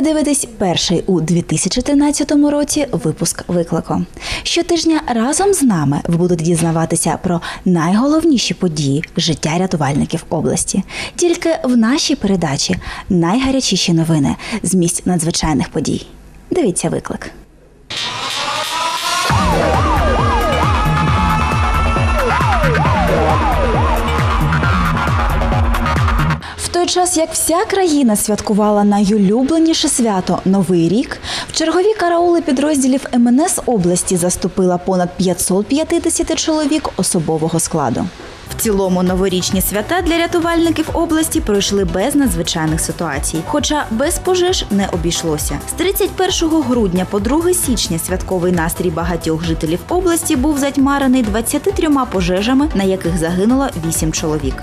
дивитесь перший у 2013 році випуск виклику. Щотижня разом з нами ви будете дізнаватися про найголовніші події життя рятувальників області. Тільки в нашій передачі найгарячіші новини з місць надзвичайних подій. Дивіться виклик. Час, як вся країна святкувала найулюбленіше свято Новий рік, в чергові караули підрозділів МНС області заступила понад 550 чоловік особового складу. В цілому новорічні свята для рятувальників області пройшли без надзвичайних ситуацій, хоча без пожеж не обійшлося. З 31 грудня по 2 січня святковий настрій багатьох жителів області був затьмарений 23 пожежами, на яких загинуло 8 чоловік.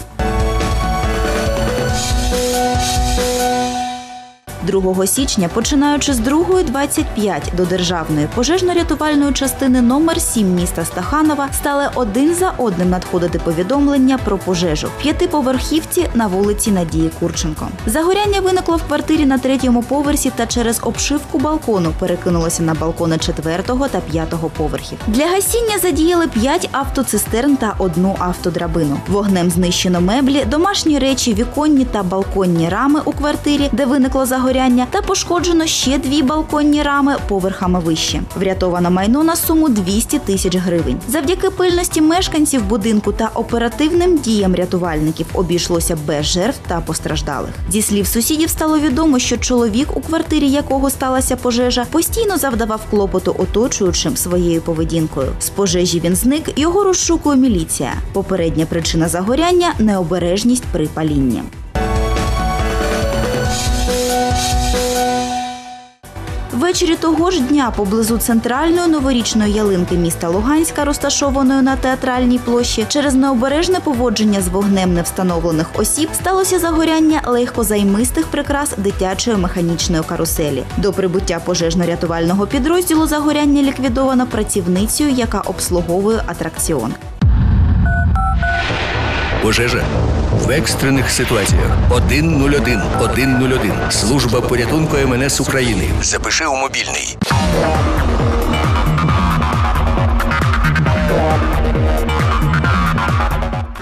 2 січня, починаючи з 2.25 до державної пожежно-рятувальної частини номер 7 міста Стаханова, стали один за одним надходити повідомлення про пожежу в п'ятиповерхівці на вулиці Надії Курченко. Загоряння виникло в квартирі на третьому поверсі та через обшивку балкону перекинулося на балкони четвертого та п'ятого поверхів. Для гасіння задіяли 5 автоцистерн та одну автодрабину. Вогнем знищено меблі, домашні речі, віконні та балконні рами у квартирі, де виникло загоряння, та пошкоджено ще дві балконні рами поверхами вище. Врятовано майно на суму 200 тисяч гривень. Завдяки пильності мешканців будинку та оперативним діям рятувальників обійшлося без жертв та постраждалих. Зі слів сусідів стало відомо, що чоловік, у квартирі якого сталася пожежа, постійно завдавав клопоту оточуючим своєю поведінкою. З пожежі він зник, його розшукує міліція. Попередня причина загоряння необережність при палінні. Ввечері того ж дня поблизу центральної новорічної ялинки міста Луганська, розташованої на театральній площі, через необережне поводження з вогнем невстановлених осіб сталося загоряння легкозаймистих прикрас дитячої механічної каруселі. До прибуття пожежно-рятувального підрозділу загоряння ліквідовано працівницею, яка обслуговує атракціон. Пожежа в екстрених ситуаціях 101 101. Служба порятунку МНС України. Запиши у мобільний.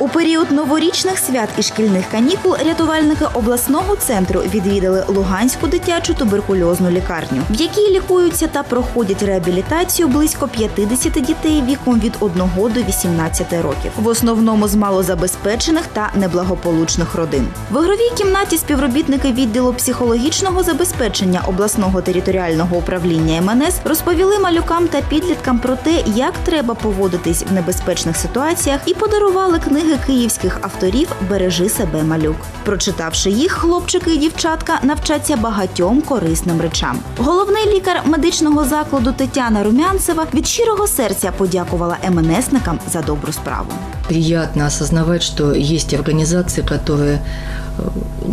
У період новорічних свят і шкільних канікул рятувальники обласного центру відвідали Луганську дитячу туберкульозну лікарню, в якій лікуються та проходять реабілітацію близько 50 дітей віком від 1 до 18 років, в основному з малозабезпечених та неблагополучних родин. В ігровій кімнаті співробітники відділу психологічного забезпечення обласного територіального управління МНС розповіли малюкам та підліткам про те, як треба поводитись в небезпечних ситуаціях, і подарували книги київських авторів Бережи себе малюк. Прочитавши їх, хлопчики і дівчатка навчаться багатьом корисним речам. Головний лікар медичного закладу Тетяна Румянцева від щирого серця подякувала МНСникам за добру справу. Приятно осознавать, что есть организации, которые э,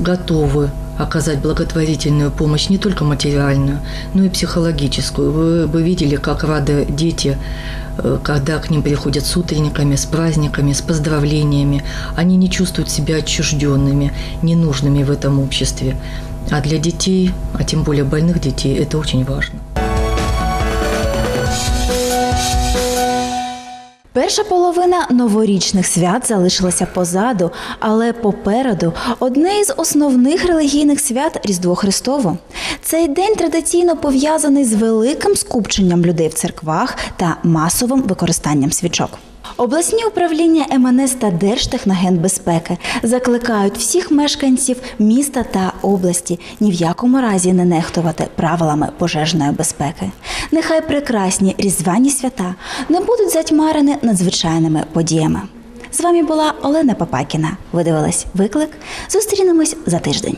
готовы оказать благотворительную помощь не только материальную, но и психологическую. Вы бы видели, как рады дети, э, когда к ним приходят с утренниками, с праздниками, с поздравлениями. Они не чувствуют себя отчужденными, ненужными в этом обществе. А для детей, а тем более больных детей, это очень важно. Перша половина новорічних свят залишилася позаду, але попереду одне із основних релігійних свят Різдво Христово. Цей день традиційно пов'язаний з великим скупченням людей в церквах та масовим використанням свічок. Обласні управління МНС та Держтехногенбезпеки закликають всіх мешканців міста та області ні в якому разі не нехтувати правилами пожежної безпеки. Нехай прекрасні різдвяні свята не будуть затьмарені надзвичайними подіями. З вами була Олена Папакіна. Ви дивились виклик. Зустрінемось за тиждень.